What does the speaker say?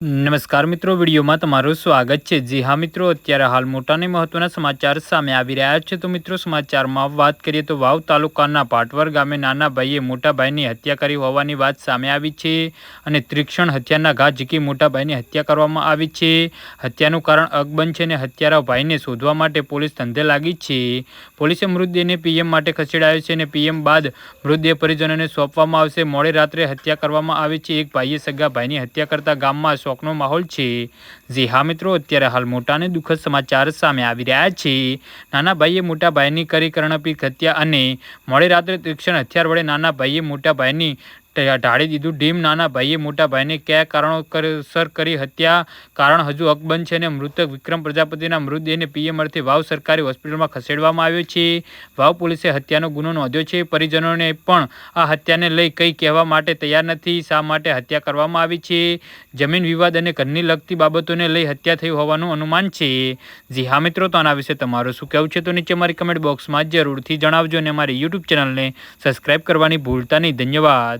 નમસ્કાર મિત્રો, વિડીયોમાં તમારું સ્વાગત છે. જી હા મિત્રો, અત્યારે હાલ મોટા અને મહત્વના સમાચાર સામે આવી રહ્યા છે. તો મિત્રો, સમાચારમાં વાત કરીએ તો વાવ તાલુકાના પાટવર ગામે નાના ભાઈએ મોટાભાઈની હત્યા કરી હોવાની વાત સામે આવી છે અને ત્રિક્ષણ હત્યાના ઘા ઝીકી મોટાભાઈની હત્યા કરવામાં આવી છે. હત્યાનું કારણ અકબંધ છે અને હત્યારા ભાઈને શોધવા માટે પોલીસ ધંધે લાગી છે. પોલીસે મૃતદેહને પીએમ માટે ખસેડાયો છે અને પીએમ બાદ મૃતદેહ પરિજનોને સોંપવામાં આવશે. મોડી રાત્રે હત્યા કરવામાં આવી છે. એક ભાઈએ સગા ભાઈની હત્યા કરતા ગામમાં શોકનો માહોલ છે. જી હા મિત્રો, અત્યારે હાલ મોટા અને દુઃખદ સમાચાર સામે આવી રહ્યા છે. નાના ભાઈએ મોટા ભાઈની કરી કર્ણપીક હત્યા અને મોડી રાત્રે તીક્ષણ હથિયાર વડે નાના ભાઈએ મોટા ઢાળી દીધું. ડીમ નાના ભાઈએ મોટા ભાઈને કયા કારણોસર કરી હત્યા કારણ હજુ અકબંધ છે અને મૃતક વિક્રમ પ્રજાપતિના મૃતદેહને પીએમઆરથી વાવ સરકારી હોસ્પિટલમાં ખસેડવામાં આવ્યો છે. વાવ પોલીસે હત્યાનો ગુનો નોંધ્યો છે. પરિજનોને પણ આ હત્યાને લઈ કંઈ કહેવા માટે તૈયાર નથી. શા માટે હત્યા કરવામાં આવી છે? જમીન વિવાદ અને ઘરની લગતી બાબતોને લઈ હત્યા થઈ હોવાનું અનુમાન છે. જી હા મિત્રો, તો આના વિશે તમારું શું કહેવું છે તો નીચે મારી કમેન્ટ બોક્સમાં જરૂરથી જણાવજો અને મારી યુટ્યુબ ચેનલને સબસ્ક્રાઈબ કરવાની ભૂલતા નહીં. ધન્યવાદ.